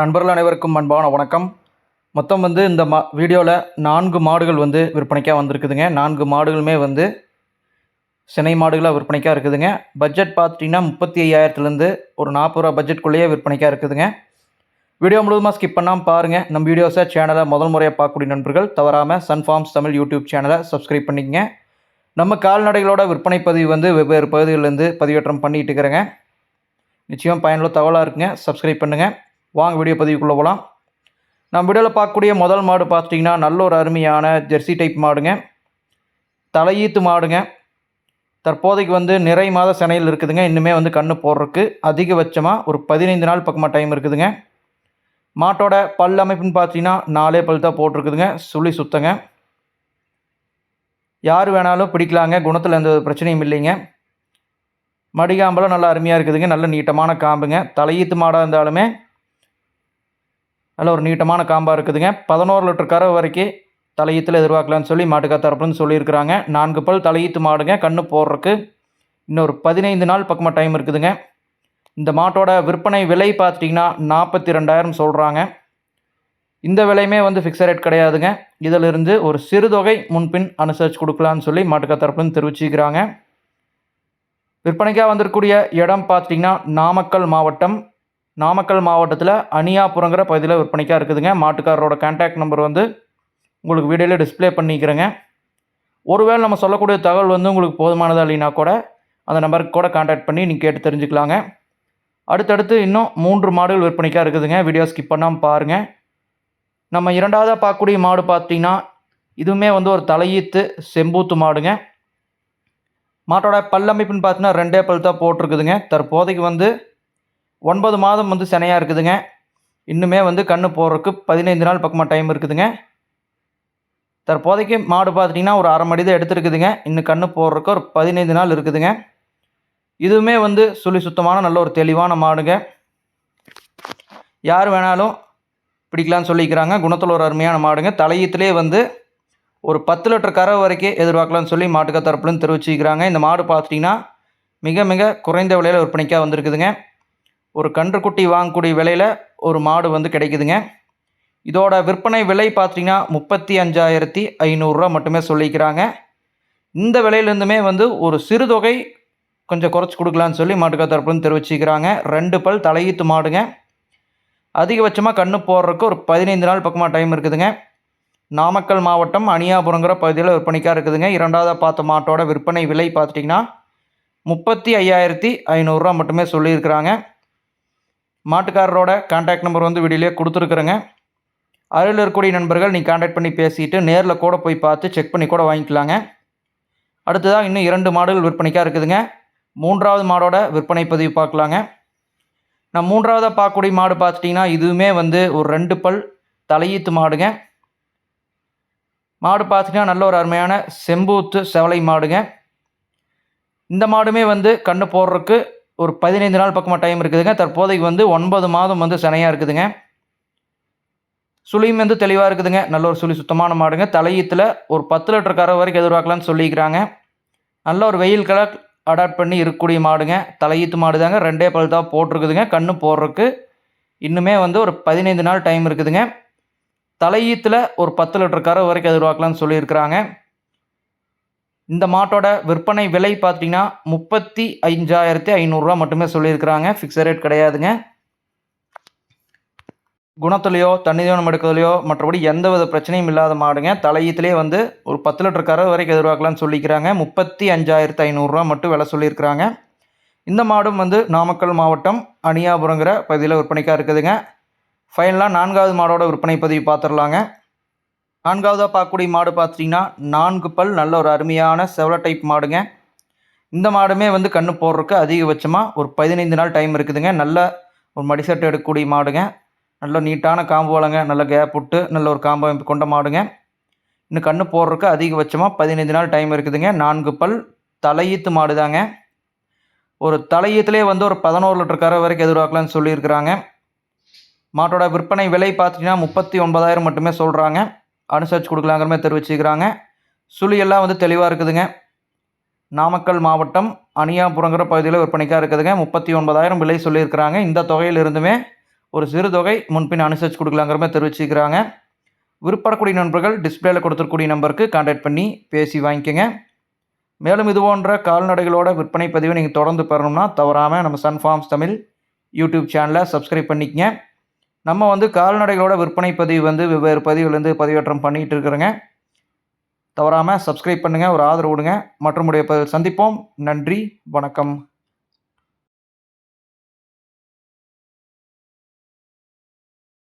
நண்பர்கள் அனைவருக்கும் அன்பான வணக்கம். மொத்தம் வந்து இந்த மா வீடியோவில் நான்கு மாடுகள் வந்து விற்பனைக்காக வந்திருக்குதுங்க. நான்கு மாடுகளுமே வந்து சினை மாடுகளாக விற்பனைக்காக இருக்குதுங்க. பட்ஜெட் பார்த்துட்டிங்கன்னா முப்பத்தி ஐயாயிரத்துலேருந்து ஒரு நாற்பது ரூபா பட்ஜெட்குள்ளேயே விற்பனைக்காக இருக்குதுங்க. வீடியோ முழுவதுமாக ஸ்கிப் பண்ணாமல் பாருங்கள் நம்ம வீடியோஸை சேனலை முதல் முறையாக பார்க்கக்கூடிய நண்பர்கள் தவறாமல் சன்ஃபார்ம்ஸ் தமிழ் யூடியூப் சேனலை சப்ஸ்கிரைப் பண்ணிக்கங்க. நம்ம கால்நடைகளோட விற்பனை பதிவு வந்து வெவ்வேறு பகுதிகளிலேருந்து பதிவேற்றம் பண்ணிகிட்டு இருக்கிறேங்க. நிச்சயம் பயனுள்ள தகவலாக இருக்குங்க. சப்ஸ்கிரைப் பண்ணுங்கள் வாங்க வீடியோ பதிவுக்குள்ளே போகலாம் நம்ம வீடியோவில் பார்க்கக்கூடிய முதல் மாடு பார்த்துட்டிங்கன்னா நல்ல ஒரு அருமையான ஜெர்சி டைப் மாடுங்க. தலையீத்து மாடுங்க. தற்போதைக்கு வந்து நிறை மாத சினையில் இருக்குதுங்க. இன்னுமே வந்து கண்ணு போடுறதுக்கு அதிகபட்சமாக ஒரு பதினைந்து நாள் பக்கமாக டைம் இருக்குதுங்க. மாட்டோட பல் அமைப்புன்னு பார்த்தீங்கன்னா நாலே பல் தான் போட்டிருக்குதுங்க. சுழி சுத்தங்க. யார் வேணாலும் பிடிக்கலாங்க. குணத்தில் எந்த ஒரு பிரச்சனையும் இல்லைங்க. மடிகாம்பெல்லாம் நல்லா அருமையாக இருக்குதுங்க. நல்ல நீட்டமான காம்புங்க. தலையீத்து மாடாக இருந்தாலுமே நல்ல ஒரு நீட்டமான காம்பாக இருக்குதுங்க. பதினோரு லிட்டர் கறவை வரைக்கும் தலையீத்தில் எதிர்பார்க்கலான்னு சொல்லி மாட்டுக்கா தரப்புலன்னு சொல்லியிருக்கிறாங்க. நான்கு பல் தலையீத்து மாடுங்க கண்ணு போடுறதுக்கு இன்னொரு பதினைந்து நாள் பக்கமாக டைம் இருக்குதுங்க. இந்த மாட்டோட விற்பனை விலை பார்த்துட்டிங்கன்னா நாற்பத்தி ரெண்டாயிரம் சொல்கிறாங்க இந்த விலையுமே வந்து ஃபிக்ஸட் ரேட் கிடையாதுங்க. இதிலிருந்து ஒரு சிறு தொகை முன்பின் அனுசரித்து கொடுக்கலான்னு சொல்லி மாட்டுக்கா தரப்புலன்னு தெரிவிச்சுக்கிறாங்க. விற்பனைக்காக வந்திருக்கக்கூடிய இடம் பார்த்திங்கன்னா நாமக்கல் மாவட்டம் நாமக்கல் மாவட்டத்தில் அனியாபுரங்கிற பகுதியில் விற்பனைக்காக இருக்குதுங்க. மாட்டுக்காரரோட கான்டாக்ட் நம்பர் வந்து உங்களுக்கு வீடியோவில் டிஸ்ப்ளே பண்ணிக்கிறேங்க. ஒருவேளை நம்ம சொல்லக்கூடிய தகவல் வந்து உங்களுக்கு போதுமானதாக இல்லைனா கூட அந்த நம்பருக்கு கூட கான்டாக்ட் பண்ணி நீங்கள் கேட்டு தெரிஞ்சுக்கலாங்க. அடுத்தடுத்து இன்னும் மூன்று மாடுகள் விற்பனைக்காக இருக்குதுங்க. வீடியோ ஸ்கிப் பண்ணாமல் பாருங்கள் நம்ம இரண்டாவதாக பார்க்கக்கூடிய மாடு பார்த்தீங்கன்னா இதுவுமே வந்து ஒரு தலையீத்து செம்பூத்து மாடுங்க. மாட்டோட பல்லமைப்புன்னு பார்த்தீங்கன்னா ரெண்டே பல் தான் போட்டிருக்குதுங்க. தற்போதைக்கு வந்து ஒன்பது மாதம் வந்து சினையாக இருக்குதுங்க. இன்னுமே வந்து கண்ணு போடுறதுக்கு பதினைந்து நாள் பக்கமாக டைம் இருக்குதுங்க. தற்போதைக்கு மாடு பார்த்துட்டிங்கன்னா ஒரு அரை மடி தான் எடுத்துருக்குதுங்க. இன்னும் கண்ணு போடுறதுக்கு ஒரு பதினைந்து நாள் இருக்குதுங்க. இதுவுமே வந்து சுழி சுத்தமான நல்ல ஒரு தெளிவான மாடுங்க. யார் வேணாலும் பிடிக்கலான்னு சொல்லிக்கிறாங்க. குணத்தில் ஒரு அருமையான மாடுங்க. தலையீத்துலேயே வந்து ஒரு பத்து லிட்டர் கறவை வரைக்கும் எதிர்பார்க்கலாம்னு சொல்லி மாட்டுக்க தரப்புலன்னு தெரிவிச்சுக்கிறாங்க. இந்த மாடு பார்த்துட்டிங்கன்னா மிக மிக குறைந்த விலையில் விற்பனைக்காக வந்திருக்குதுங்க. ஒரு கன்றுக்குட்டி வாங்கக்கூடிய விலையில் ஒரு மாடு வந்து கிடைக்குதுங்க. இதோட விற்பனை விலை பார்த்தீங்கன்னா முப்பத்தி அஞ்சாயிரத்தி ஐநூறுரூவா மட்டுமே சொல்லிக்கிறாங்க. இந்த விலையிலேருந்துமே வந்து ஒரு சிறு தொகை கொஞ்சம் குறைச்சி கொடுக்கலான்னு சொல்லி மாட்டுக்கா தரப்புலன்னு தெரிவிச்சுக்கிறாங்க. ரெண்டு பல் தலையீத்து மாடுங்க. அதிகபட்சமாக கண்ணு போடுறதுக்கு ஒரு பதினைந்து நாள் பக்கமாக டைம் இருக்குதுங்க. நாமக்கல் மாவட்டம் அணியாபுரங்கிற பகுதியில் விற்பனைக்காக இருக்குதுங்க. இரண்டாவதாக பார்த்த மாட்டோட விற்பனை விலை பார்த்துட்டிங்கன்னா முப்பத்தி ஐயாயிரத்தி ஐநூறுரூவா மட்டுமே சொல்லியிருக்கிறாங்க. மாட்டுக்காரரோட கான்டாக்ட் நம்பர் வந்து வீடியோலேயே கொடுத்துருக்குறேங்க. அருகில் இருக்கக்கூடிய நண்பர்கள் நீங்கள் கான்டாக்ட் பண்ணி பேசிட்டு நேரில் கூட போய் பார்த்து செக் பண்ணி கூட வாங்கிக்கலாங்க. அடுத்ததாக இன்னும் இரண்டு மாடுகள் விற்பனைக்காக இருக்குதுங்க. மூன்றாவது மாடோட விற்பனை பதிவு பார்க்கலாங்க. நான் மூன்றாவதாக பார்க்கக்கூடிய மாடு பார்த்துட்டிங்கன்னா இதுவுமே வந்து ஒரு ரெண்டு பல் தலையீத்து மாடுங்க. மாடு பார்த்துட்டிங்கன்னா நல்ல ஒரு அருமையான செம்பூத்து செவலை மாடுங்க. இந்த மாடுமே வந்து கண்ணு போடுறதுக்கு ஒரு பதினைந்து நாள் பக்கமாக டைம் இருக்குதுங்க. தற்போதைக்கு வந்து ஒன்பது மாதம் வந்து சினையாக இருக்குதுங்க. சுழியும் வந்து தெளிவாக இருக்குதுங்க. நல்ல ஒரு சுழி சுத்தமான மாடுங்க. தலையீத்தில் ஒரு பத்து லிட்டர் கரை வரைக்கும் எதிர்பார்க்கலாம்னு சொல்லிக்கிறாங்க நல்ல ஒரு வெயில் கலர் அடாப்ட் பண்ணி இருக்கக்கூடிய மாடுங்க. தலையீத்து மாடு தாங்க ரெண்டே பல் தான் போட்டிருக்குதுங்க. கண்ணு போடுறதுக்கு இன்னுமே வந்து ஒரு பதினைந்து நாள் டைம் இருக்குதுங்க. தலையீத்தில் ஒரு பத்து லிட்டர் கரை வரைக்கும் எதிர்பார்க்கலாம்னு சொல்லியிருக்கிறாங்க. இந்த மாட்டோட விற்பனை விலை பார்த்தீங்கன்னா முப்பத்தி அஞ்சாயிரத்தி ஐநூறுரூவா மட்டுமே சொல்லியிருக்கிறாங்க. ஃபிக்ஸட் ரேட் கிடையாதுங்க. குணத்துலேயோ தண்ணி தீவனம் எடுக்கிறதுலையோ மற்றபடி எந்த வித பிரச்சனையும் இல்லாத மாடுங்க. தலையீத்துலேயே வந்து ஒரு பத்து லிட்டர் கரை வரைக்கும் எதிர்பார்க்கலாம்னு சொல்லிக்கிறாங்க. முப்பத்தி அஞ்சாயிரத்து ஐநூறுரூவா மட்டும் விலை சொல்லியிருக்கிறாங்க. இந்த மாடும் வந்து நாமக்கல் மாவட்டம் அணியாபுரங்கிற பகுதியில் விற்பனைக்காக இருக்குதுங்க. ஃபைனலாக நான்காவது மாடோட விற்பனை பதிவு பார்த்துடலாங்க. நான்காவதாக பார்க்கக்கூடிய மாடு பார்த்துட்டிங்கன்னா நான்கு பல் நல்ல ஒரு அருமையான செவல டைப் மாடுங்க. இந்த மாடுமே வந்து கண்ணு போடுறதுக்கு அதிகபட்சமாக ஒரு பதினைந்து நாள் டைம் இருக்குதுங்க. நல்ல ஒரு மடிசட்டு எடுக்கக்கூடிய மாடுங்க. நல்ல நீட்டான காம்பு வளங்க நல்ல கேப் விட்டு நல்ல ஒரு காம்பு அமைப்பு கொண்ட மாடுங்க. இன்னும் கண்ணு போடுறதுக்கு அதிகபட்சமாக பதினைந்து நாள் டைம் இருக்குதுங்க. நான்கு பல் தலையீத்து மாடு தாங்க ஒரு தலையீத்துலேயே வந்து ஒரு பதினோரு லிட்டர் கரை வரைக்கும் எதிர்பார்க்கலாம்னு சொல்லியிருக்கிறாங்க. மாட்டோட விற்பனை விலை பார்த்தீங்கன்னா முப்பத்தி ஒன்பதாயிரம் மட்டுமே சொல்கிறாங்க அனுசரித்து கொடுக்கலாங்கிற மாதிரி தெரிவிச்சுக்கிறாங்க. சுழியெல்லாம் வந்து தெளிவாக இருக்குதுங்க. நாமக்கல் மாவட்டம் அணியாபுரங்கிற பகுதியில் விற்பனைக்காக இருக்குதுங்க. முப்பத்தி ஒன்பதாயிரம் விலை சொல்லியிருக்கிறாங்க. இந்த தொகையிலிருந்துமே ஒரு சிறு தொகை முன்பின் அனுசரித்து கொடுக்கலாங்கிற மாதிரி தெரிவிச்சுக்கிறாங்க. விருப்பப்படக்கூடிய நண்பர்கள் டிஸ்பிளேல கொடுத்துருக்கூடிய நம்பருக்கு கான்டாக்ட் பண்ணி பேசி வாங்கிக்கோங்க. மேலும் இது போன்ற கால்நடைகளோட விற்பனை பதிவை நீங்கள் தொடர்ந்து பெறணும்னா தவறாமல் நம்ம சன் ஃபார்ம்ஸ் தமிழ் யூடியூப் சேனலை சப்ஸ்கிரைப் பண்ணிக்கங்க. நம்ம வந்து கால்நடைகளோட விற்பனை பதிவு வந்து வெவ்வேறு பதிவுலேருந்து பதிவேற்றம் பண்ணிகிட்டு இருக்கிறோங்க. தவறாமல் சப்ஸ்கிரைப் பண்ணுங்கள் ஒரு ஆதரவு விடுங்க மற்றும் உடைய சந்திப்போம். நன்றி வணக்கம்.